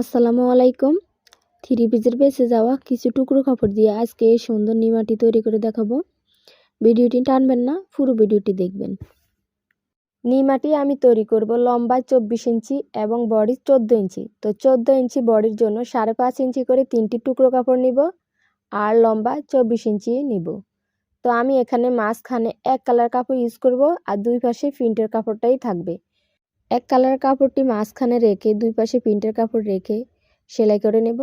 আসসালামু আলাইকুম। থ্রি পিসের বেঁচে যাওয়া কিছু টুকরো কাপড় দিয়ে আজকে এই সুন্দর নিমাটি তৈরি করে দেখাবো। ভিডিওটি টানবেন না, পুরো ভিডিওটি দেখবেন। নিমাটি আমি তৈরি করব লম্বা চব্বিশ ইঞ্চি এবং বডি চোদ্দ ইঞ্চি। তো চোদ্দ ইঞ্চি বডির জন্য সাড়ে পাঁচ ইঞ্চি করে তিনটি টুকরো কাপড় নিব আর লম্বা চব্বিশ ইঞ্চি নিব। তো আমি এখানে মাঝখানে এক কালার কাপড় ইউজ করব আর দুই পাশে প্রিন্টের কাপড়টাই থাকবে। এক কালার কাপড়টি মাঝখানে রেখে, দুই পাশে প্রিন্টের কাপড় রেখে সেলাই করে নেব।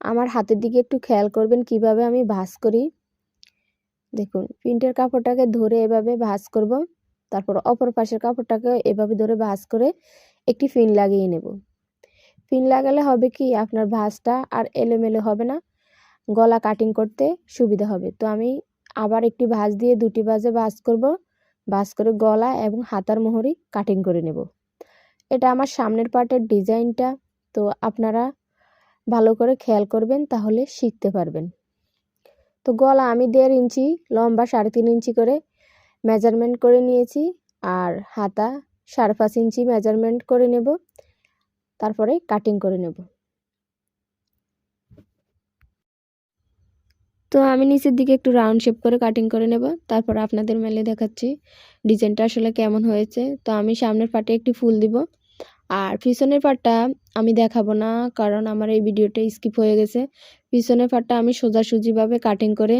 আমার হাতের দিকে একটু খেয়াল করবেন কীভাবে আমি ভাঁজ করি। দেখুন, প্রিন্টের কাপড়টাকে ধরে এভাবে ভাঁজ করব, তারপর অপর পাশের কাপড়টাকে এভাবে ধরে ভাঁজ করে একটি ফিন লাগিয়ে নেব। ফিন লাগালে হবে কি, আপনার ভাঁজটা আর এলোমেলো হবে না। গলা কাটিং করতে সুবিধা হবে। তো আমি আবার একটি ভাঁজ দিয়ে দুটি ভাঁজে ভাঁজ করব। ভাঁজ করে গলা এবং হাতার মোহরি কাটিং করে নেব। এটা আমার সামনের পার্টের ডিজাইনটা, তো আপনারা ভালো করে খেয়াল করবেন, তাহলে শিখতে পারবেন। তো গলা আমি দেড় ইঞ্চি, লম্বা সাড়ে তিন ইঞ্চি করে মেজারমেন্ট করে নিয়েছি, আর হাতা সাড়ে পাঁচ ইঞ্চি মেজারমেন্ট করে নেব, তারপরে কাটিং করে নেব। তো আমি নিচের দিকে একটু রাউন্ড শেপ করে কাটিং করে নেব, তারপর আপনাদের মেলে দেখাচ্ছি ডিজাইনটা আসলে কেমন হয়েছে। তো আমি সামনের পাটে একটি ফুল দিব, আর পিছনের পাটটা আমি দেখাবো না, কারণ আমার এই ভিডিওটা স্কিপ হয়ে গেছে। পিছনের পাটটা আমি সোজাসুজিভাবে কাটিং করে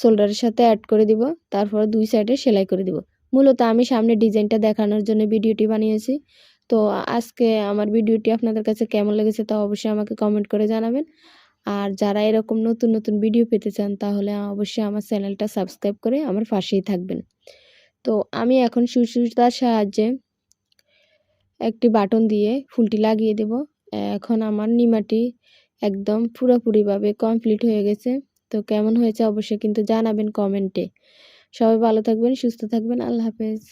শোল্ডারের সাথে অ্যাড করে দিব, তারপর দুই সাইডে সেলাই করে দিব। মূলত আমি সামনে ডিজাইনটা দেখানোর জন্য ভিডিওটি বানিয়েছি। তো আজকে আমার ভিডিওটি আপনাদের কাছে কেমন লেগেছে তা অবশ্যই আমাকে কমেন্ট করে জানাবেন। আর যারা এরকম নতুন নতুন ভিডিও পেতে চান, তাহলে অবশ্যই আমার চ্যানেলটা সাবস্ক্রাইব করে আমার পাশেই থাকবেন। তো আমি এখন সুসুতার সাহায্যে একটি বাটন দিয়ে ফুলটি লাগিয়ে দেব। এখন আমার নিমাটি একদম পুরোপুরিভাবে কমপ্লিট হয়ে গেছে। তো কেমন হয়েছে অবশ্যই কিন্তু জানাবেন কমেন্টে সবাই ভালো থাকবেন, সুস্থ থাকবেন, আল্লাহ হাফেজ।